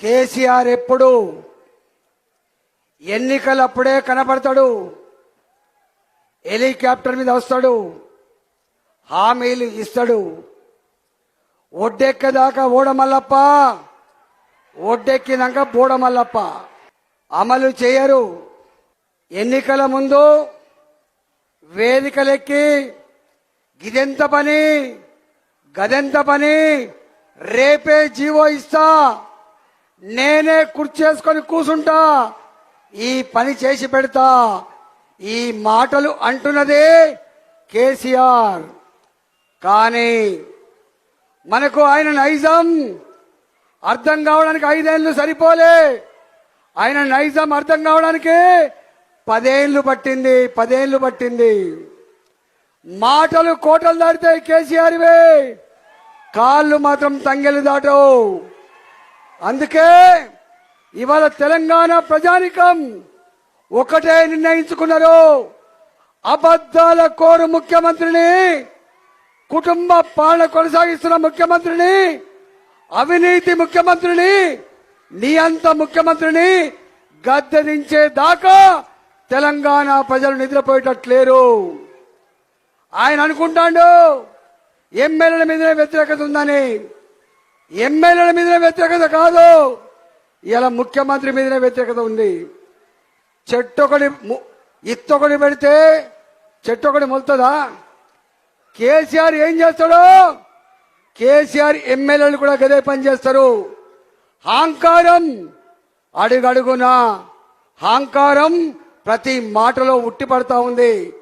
కేసీఆర్ ఎప్పుడు ఎన్నికలప్పుడే కనపడతాడు హెలికాప్టర్ మీద వస్తాడు హామీలు ఇస్తాడు. ఒడ్డెక్కదాకా ఓడమల్లప్ప ఒడ్డెక్కినాక బోడమల్లప్ప. అమలు చేయరు. ఎన్నికల ముందు వేదికలెక్కి గిదెంత పని గదెంత పని రేపే జీవో ఇస్తా. నేనే కుర్చేసుకొని కూసుంటా. ఈ పని చేసి పెడతా. ఈ మాటలు అంటున్నదే కేసీఆర్. కానీ మనకు ఆయన నైజం అర్థం కావడానికి ఐదేళ్ళు సరిపోలే. ఆయన నైజం అర్థం కావడానికి పదేళ్ళు పట్టింది పదేళ్ళు పట్టింది. మాటలు కోటలు దాటితే కేసీఆర్వే. కాళ్ళు మాత్రం తంగెలు దాటవు. అందుకే ఇవాళ తెలంగాణ ప్రజానికం ఒకటే నిర్ణయించుకున్నారు. అబద్ధాల కోరు ముఖ్యమంత్రిని కుటుంబ పాలన కొనసాగిస్తున్న ముఖ్యమంత్రిని అవినీతి ముఖ్యమంత్రిని నియంత ముఖ్యమంత్రిని గద్దెదించే దాకా తెలంగాణ ప్రజలు నిద్రపోయేటట్లేరు. ఆయన అనుకుంటాడు ఎమ్మెల్యేల మీదనే వ్యతిరేకత ఉందని. ఎమ్మెల్యేల మీదనే వ్యతిరేకత కాదు. ఇలా ముఖ్యమంత్రి మీదనే వ్యతిరేకత ఉంది. చెట్టు ఒకటి ఇత్తొకటి పెడితే చెట్టు ఒకటి మొలుతుందా? కేసీఆర్ ఏం చేస్తాడు? కేసీఆర్ ఎమ్మెల్యేలు కూడా గదే పని చేస్తారు. హాంకారం అడుగడుగున హాంకారం ప్రతి మాటలో ఉట్టిపడతా ఉంది.